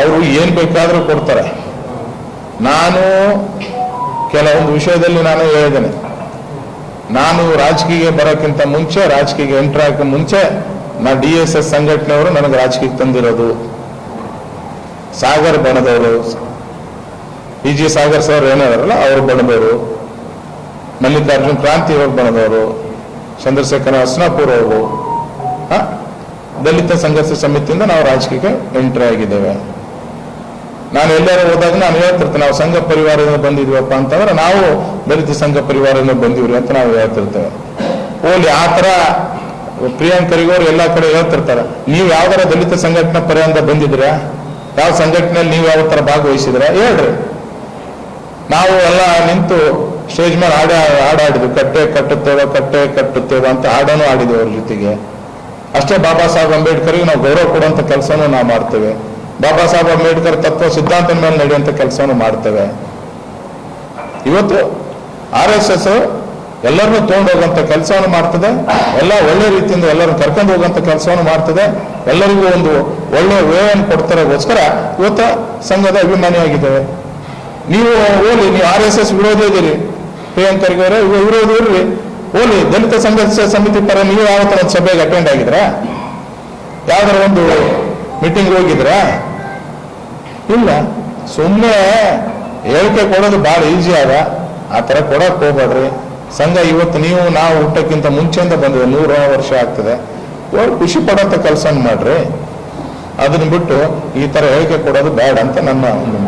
ಅವರು ಏನು ಬೇಕಾದರೂ ಕೊಡ್ತಾರೆ. ನಾನು ಕೆಲವೊಂದು ವಿಷಯದಲ್ಲಿ ನಾನು ಹೇಳಿದ್ದೇನೆ. ನಾನು ರಾಜಕೀಯ ಬರೋಕ್ಕಿಂತ ಮುಂಚೆ ರಾಜಕೀಯ ಎಂಟ್ರ್ ಆಗಕ್ಕೆ ಮುಂಚೆ ನಾ ಡಿ ಎಸ್ ಎಸ್ ಸಂಘಟನೆಯವರು ನನಗೆ ರಾಜಕೀಯಕ್ಕೆ ತಂದಿರೋದು. ಸಾಗರ್ ಬಣದವರು, ಪಿ ಜಿ ಸಾಗರ್ ಸರ್ ಏನಾರಲ್ಲ ಅವರು ಬಣದವರು. ಮಲ್ಲಿಕಾರ್ಜುನ್ ಕ್ರಾಂತಿ ಅವರು ಬಣದವರು. ಚಂದ್ರಶೇಖರ ಹಸ್ನಾಪುರ್ ಅವರು. ದಲಿತ ಸಂಘರ್ಷ ಸಮಿತಿಯಿಂದ ನಾವು ರಾಜಕೀಯಕ್ಕೆ ಎಂಟ್ರಿ ಆಗಿದ್ದೇವೆ. ನಾನು ಎಲ್ಲರೂ ಹೋದಾಗ ನಾನು ಹೇಳ್ತಿರ್ತೇನೆ ನಾವು ಸಂಘ ಪರಿವಾರದಿಂದ ಬಂದಿದ್ವಪ್ಪ ಅಂತಂದ್ರೆ ನಾವು ದಲಿತ ಸಂಘ ಪರಿವಾರದಿಂದ ಬಂದಿವ್ರಿ ಅಂತ ನಾವು ಹೇಳ್ತಿರ್ತೇವೆ. ಓಲಿ ಆ ಥರ ಪ್ರಿಯಾಂಕರಿಗೋರು ಎಲ್ಲ ಕಡೆ ಹೇಳ್ತಿರ್ತಾರೆ, ನೀವು ಯಾವ್ದಾರ ದಲಿತ ಸಂಘಟನೆ ಪರಿಯಿಂದ ಬಂದಿದ್ರ? ಯಾವ ಸಂಘಟನೆಯಲ್ಲಿ ನೀವು ಯಾವ ಥರ ಭಾಗವಹಿಸಿದ್ರ? ಹೇಳ್ರಿ. ನಾವು ಎಲ್ಲ ನಿಂತು ಸ್ಟೇಜ್ ಮೇಲೆ ಹಾಡ, ಹಾಡಾಡಿದ್ವಿ, ಕಟ್ಟೆ ಕಟ್ಟುತ್ತೇವೆ ಕಟ್ಟೆ ಕಟ್ಟುತ್ತೇವೆ ಅಂತ ಹಾಡನ್ನು ಆಡಿದ್ವಿ ಅವ್ರ ಜೊತೆಗೆ. ಅಷ್ಟೇ ಬಾಬಾ ಸಾಹೇಬ್ ಅಂಬೇಡ್ಕರ್ಗೆ ನಾವು ಗೌರವ ಕೊಡುವಂತ ಕೆಲಸನೂ ನಾವು ಮಾಡ್ತೇವೆ. ಬಾಬಾ ಸಾಹೇಬ್ ಅಂಬೇಡ್ಕರ್ ತತ್ವ ಸಿದ್ಧಾಂತದ ಮೇಲೆ ನಡೆಯುವಂತ ಕೆಲಸವನ್ನು ಮಾಡ್ತೇವೆ. ಇವತ್ತು ಆರ್ ಎಸ್ ಎಸ್ ಎಲ್ಲರನ್ನೂ ತಗೊಂಡು ಕೆಲಸವನ್ನು ಮಾಡ್ತದೆ. ಎಲ್ಲ ಒಳ್ಳೆ ರೀತಿಯಿಂದ ಎಲ್ಲರನ್ನು ಕರ್ಕೊಂಡು ಹೋಗುವಂತ ಕೆಲಸವನ್ನು ಮಾಡ್ತದೆ. ಎಲ್ಲರಿಗೂ ಒಂದು ಒಳ್ಳೆ ವೇಯನ್ನು ಕೊಡ್ತಾರೆಗೋಸ್ಕರ ಇವತ್ತು ಸಂಘದ ಅಭಿಮಾನಿಯಾಗಿದ್ದೇವೆ. ನೀವು ಓಲಿ ನೀವು ಆರ್ ಎಸ್ ಎಸ್ ವಿರೋಧ ಇದ್ದೀರಿ. ಪ್ರಿಯಾಂಕರ್ಗೆ ಅವರೇ ಇರ್ರಿ ಓಲಿ ದಲಿತ ಸಂಘರ್ಷ ಸಮಿತಿ ಪರ ನೀವು ಯಾವತ್ತ ಒಂದು ಸಭೆಗೆ ಅಟೆಂಡ್ ಆಗಿದ್ರಾ ಯಾವ್ದಾರ ಒಂದು ಮೀಟಿಂಗ್ ಹೋಗಿದ್ರಾ ಇಲ್ಲ ಸುಮ್ಮನೆ ಹೇಳಿಕೆ ಕೊಡೋದು ಭಾಳ ಈಸಿ ಅದ ಆ ಥರ ಕೊಡಕ್ ಹೋಗ್ಬೇಡ್ರಿ. ಸಂಘ ಇವತ್ತು ನೀವು, ನಾವು ಹುಟ್ಟಕ್ಕಿಂತ ಮುಂಚೆಯಿಂದ ಬಂದಿದೆ. ನೂರು ವರ್ಷ ಆಗ್ತದೆ. ಅವ್ರು ಖುಷಿ ಪಡೋಂಥ ಕೆಲಸ ಮಾಡ್ರಿ. ಅದನ್ನ ಬಿಟ್ಟು ಈ ಥರ ಹೇಳಿಕೆ ಕೊಡೋದು ಬೇಡ ಅಂತ ನನ್ನ ಒಂದು